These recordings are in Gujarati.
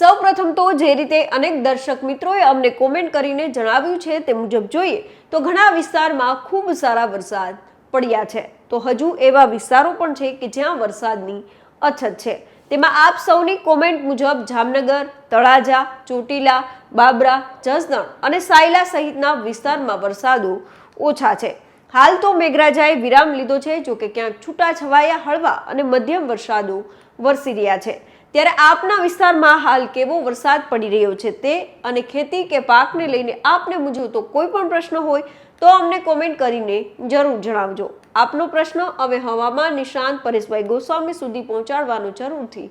સૌપ્રથમ તો જે રીતે અનેક દર્શક મિત્રોએ અમને કોમેન્ટ કરીને જણાવ્યું છે તે મુજબ જોઈએ તો ઘણા વિસ્તારમાં ખૂબ સારા વરસાદ પડ્યા છે. તો હજુ એવા વિસ્તારો પણ છે કે જ્યાં વરસાદની અછત છે. તેમાં આપ સૌની કોમેન્ટ મુજબ જામનગર, તળાજા, ચોટીલા, બાબરા, જસદણ અને સાયલા સહિતના વિસ્તારમાં વરસાદો ઓછા છે. હાલ તો મેઘરાજાએ વિરામ લીધો છે, જોકે ક્યાંક છૂટા છવાયા હળવા અને મધ્યમ વરસાદો વરસી રહ્યા છે. ત્યારે આપના વિસ્તારમાં હાલ કેવો વરસાદ પડી રહ્યો છે તે અને ખેતી કે પાકને લઈને આપને મૂંઝવતો કોઈ પણ પ્રશ્ન હોય તો અમને કોમેન્ટ કરીને જરૂર જણાવજો. આપનો પ્રશ્ન અમે હવામાન નિષ્ણાંત પરેશભાઈ ગોસ્વામી સુધી પહોંચાડવાનો જરૂરથી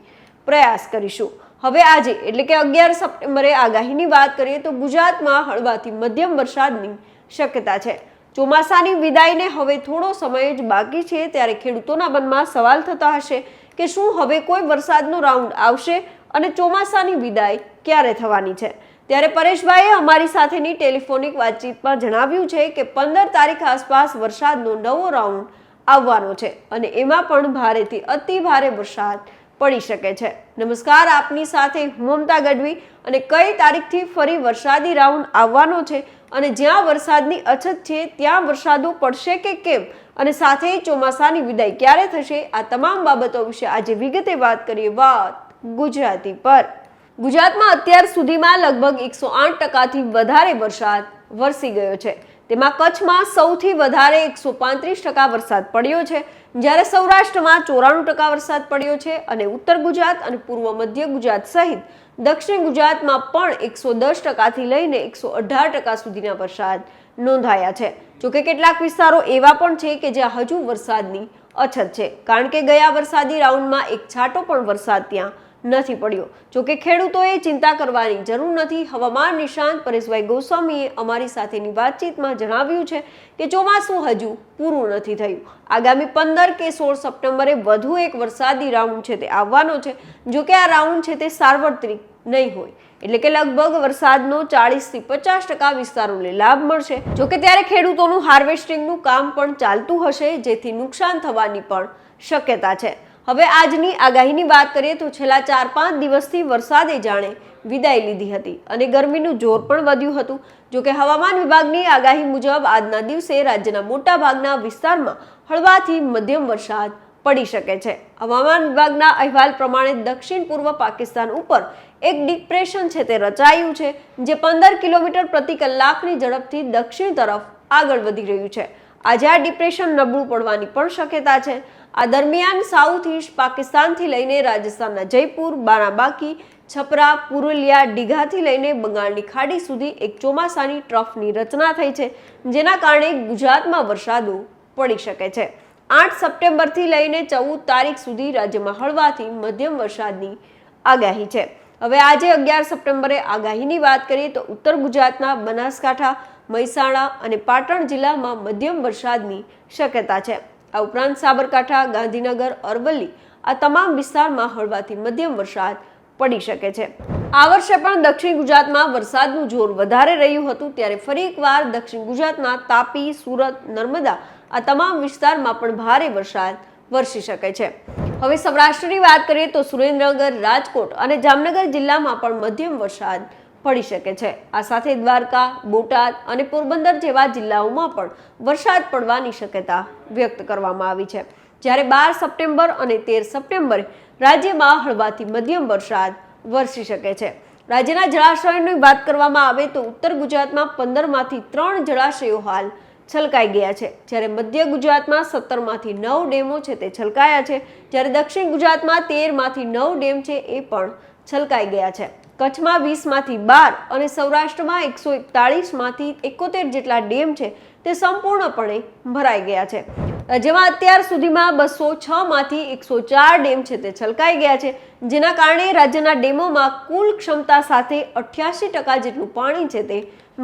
પ્રયાસ કરીશું. હવે આજે એટલે કે અગિયાર સપ્ટેમ્બરે આગાહીની વાત કરીએ તો ગુજરાતમાં હળવાથી મધ્યમ વરસાદની શક્યતા છે. ચોમાસાની વિદાયને હવે થોડો સમય જ બાકી છે ત્યારે ખેડૂતોના મનમાં સવાલ થતા હશે કે શું હવે કોઈ વરસાદનો રાઉન્ડ આવશે અને ચોમાસાની વિદાય ક્યારે થવાની છે? ત્યારે પરેશભાઈએ અમારી સાથેની ટેલિફોનિક વાતચીતમાં જણાવ્યું છે કે પંદર તારીખ આસપાસ વરસાદનો નવો રાઉન્ડ આવવાનો છે અને એમાં પણ ભારેથી અતિ ભારે વરસાદ પડી શકે છે. નમસ્કાર, આપની સાથે હું મમતા ગઢવી અને કઈ તારીખથી ફરી વરસાદી રાઉન્ડ આવવાનો છે અને જ્યાં વરસાદની અછત છે, ત્યાં વરસાદો પડશે કે કેમ? અને સાથે ચોમાસાની વિદાય ક્યારે થશે? આ તમામ બાબતો વિશે આજે વિગતે વાત કરીએ વાત ગુજરાતી પર. ગુજરાતમાં અત્યાર સુધીમાં લગભગ એકસો આઠ ટકાથી વધારે વરસાદ વરસી ગયો છે. તેમાં કચ્છમાં સૌથી વધારે એકસો પાંત્રીસ ટકા વરસાદ પડ્યો છે. જ્યારે સૌરાષ્ટ્રમાં ચોરાણું ટકા વરસાદ પડ્યો છે અને ઉત્તર ગુજરાત અને પૂર્વ મધ્ય ગુજરાત સહિત દક્ષિણ ગુજરાતમાં પણ એકસો દસ ટકાથી લઈને એકસો અઢાર ટકા સુધીના વરસાદ નોંધાયા છે. જોકે કેટલાક વિસ્તારો એવા પણ છે કે જ્યાં હજુ વરસાદની અછત છે. કારણ કે ગયા વરસાદી રાઉન્ડમાં એક છાંટો પણ વરસાદ ત્યાં નથી પડ્યો. જોકે ખેડૂતોએ ચિંતા કરવાની જરૂર નથી. હવામાન નિષ્ણાંત પરેશભાઈ ગોસ્વામીએ અમારી સાથેની વાતચીતમાં જણાવ્યું છે કે ચોમાસું હજુ પૂરું નથી થયું. આગામી પંદર કે સોળ સપ્ટેમ્બરે વધુ એક વરસાદી રાઉન્ડ છે તે આવવાનો છે. જોકે આ રાઉન્ડ છે તે સાર્વત્રિક નહીં હોય. એટલે કે લગભગ વરસાદનો ચાળીસથી પચાસ ટકા વિસ્તારોને લાભ મળશે. જોકે ત્યારે ખેડૂતોનું હાર્વેસ્ટિંગનું કામ પણ ચાલતું હશે, જેથી નુકસાન થવાની પણ શક્યતા છે. હવે આજની આગાહીની વાત કરીએ તો છેલ્લા ચાર પાંચ દિવસથી વરસાદે જાણે વિદાય લીધી હતી અને ગરમીનું જોર પણ વધ્યું હતું. જોકે હવામાન વિભાગની આગાહી મુજબ આજના દિવસે રાજ્યના મોટા ભાગના વિસ્તારમાં હળવાથી મધ્યમ વરસાદ પડી શકે છે. હવામાન વિભાગના અહેવાલ પ્રમાણે દક્ષિણ પૂર્વ પાકિસ્તાન ઉપર એક ડિપ્રેશન છે તે રચાયું છે, જે પંદર કિલોમીટર પ્રતિ કલાકની ઝડપથી દક્ષિણ તરફ આગળ વધી રહ્યું છે. આજે આ ડિપ્રેશન નબળું પડવાની પણ શક્યતા છે. આ દરમિયાન સાઉથ ઇસ્ટ પાકિસ્તાનથી લઈને રાજસ્થાનના જયપુર, બારાબાકી, છપરા, પુરુલિયા ડીઘાથી લઈને બંગાળની ખાડી સુધી એક ચોમાસાની ટ્રફની રચના થઈ છે, જેના કારણે ગુજરાતમાં વરસાદો પડી શકે છે. આઠ સપ્ટેમ્બરથી લઈને ચૌદ તારીખ સુધી રાજ્યમાં હળવાથી મધ્યમ વરસાદની આગાહી છે. હવે આજે અગિયાર સપ્ટેમ્બરે આગાહીની વાત કરીએ તો ઉત્તર ગુજરાતના બનાસકાંઠા, મહેસાણા અને પાટણ જિલ્લામાં મધ્યમ વરસાદની શક્યતા છે. આ ઉપરાંત સાબરકાંઠા, ગાંધીનગર, અરવલ્લી આ તમામ વિસ્તારમાં હળવાથી મધ્યમ વરસાદ પડી શકે છે. આ વર્ષે પણ દક્ષિણ ગુજરાતમાં વરસાદનું જોર વધારે રહ્યું હતું ત્યારે ફરી એકવાર દક્ષિણ ગુજરાતના તાપી, સુરત, નર્મદા આ તમામ વિસ્તારમાં પણ ભારે વરસાદ વરસી શકે છે. હવે સૌરાષ્ટ્રની વાત કરીએ તો સુરેન્દ્રનગર, રાજકોટ અને જામનગર જિલ્લામાં પણ મધ્યમ વરસાદ પડી શકે છે. આ સાથે દ્વારકા, બોટાદ અને પોરબંદર જેવા જિલ્લાઓમાં પણ વરસાદ પડવાની શક્યતા વ્યક્ત કરવામાં આવી છે. જ્યારે બાર સપ્ટેમ્બર અને તેર સપ્ટેમ્બરે રાજ્યમાં હળવાથી મધ્યમ વરસાદ વરસી શકે છે. રાજ્યના જળાશયોની વાત કરવામાં આવે તો ઉત્તર ગુજરાતમાં પંદરમાંથી ત્રણ જળાશયો હાલ છલકાઈ ગયા છે. જ્યારે મધ્ય ગુજરાતમાં સત્તરમાંથી નવ ડેમો છે તે છલકાયા છે. જ્યારે દક્ષિણ ગુજરાતમાં તેરમાંથી નવ ડેમ છે એ પણ છલકાઈ ગયા છે. કચ્છમાં વીસમાંથી બાર અને સૌરાષ્ટ્રમાં એકસો એકતાળીસમાંથી એકોતેર જેટલા ડેમ છે તે સંપૂર્ણપણે ભરાઈ ગયા છે. જેમાં અત્યાર સુધીમાં બસો છ માંથી એકસો ચાર ડેમ છે તે છલકાઈ ગયા છે. જેના કારણે રાજ્યના ડેમોમાં કુલ ક્ષમતા સાથે અઠ્યાસી ટકા જેટલું પાણી છે તે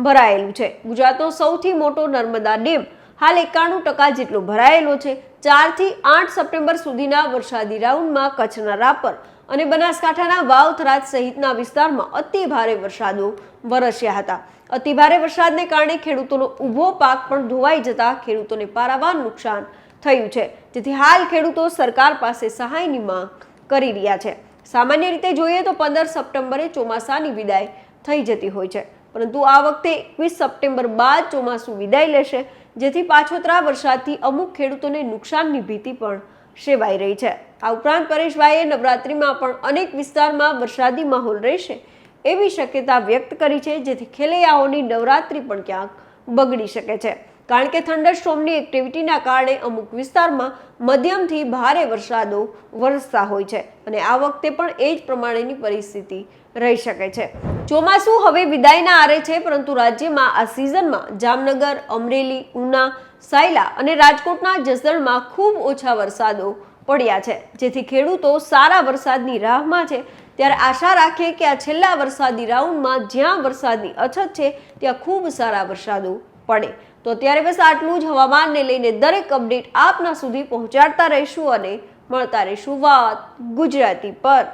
ભરાયેલું છે. ગુજરાતનો સૌથી મોટો નર્મદા ડેમ હાલ એકાણું ટકા જેટલો ભરાયેલો છે. ચારથી આઠ સપ્ટેમ્બર સુધીના વરસાદી રાઉન્ડમાં કચ્છના રાપર અને બનાસકાંઠાના વાવથરાજ સહિતના વિસ્તારમાં અતિ ભારે વરસાદો વરસ્યા હતા. અતિ ભારે વરસાદને કારણે ખેડૂતોનો ઊભો પાક પણ ધોવાઈ જતા ખેડૂતોને પારાવાર નુકસાન થયું છે. જેથી હાલ ખેડૂતો સરકાર પાસે સહાયની માંગ કરી રહ્યા છે. સામાન્ય રીતે જોઈએ તો પંદર સપ્ટેમ્બરે ચોમાસાની વિદાય થઈ જતી હોય છે. પરંતુ આ વખતે એકવીસ સપ્ટેમ્બર બાદ ચોમાસું વિદાય લેશે, જેથી પાછોતરા વરસાદથી અમુક ખેડૂતોને નુકસાનની ભીતિ પણ સેવાઈ રહી છે. આ ઉપરાંત પરેશભાઈએ નવરાત્રિમાં પણ અનેક વિસ્તારમાં વરસાદી માહોલ રહેશે એવી શક્યતા વ્યક્ત કરી છે, જેથી ખેલૈયાઓની નવરાત્રિ પણ ક્યાંક બગડી શકે છે. કારણ કે થંડરસ્ટોમની એક્ટિવિટીના કારણે અમુક વિસ્તારમાં મધ્યમથી ભારે વરસાદો વરસતા હોય છે અને આ વખતે પણ એ જ પ્રમાણેની પરિસ્થિતિ રહી શકે છે. ચોમાસું હવે વિદાયના આરે છે, પરંતુ રાજ્યમાં આ સિઝનમાં જામનગર, અમરેલી, ઉના, સાયલા અને રાજકોટના જસદણમાં ખૂબ ઓછા વરસાદો પડ્યા છે. જેથી ખેડૂતો સારા વરસાદની રાહમાં છે. ત્યારે આશા રાખે કે આ છેલ્લા વરસાદી રાઉન્ડમાં જ્યાં વરસાદની અછત છે, ત્યાં ખૂબ સારા વરસાદો પડે. તો અત્યારે બસ આટલું જ. હવામાનને લઈને દરેક અપડેટ આપના સુધી પહોંચાડતા રહીશું અને મળતા રહીશું વાત ગુજરાતી પર.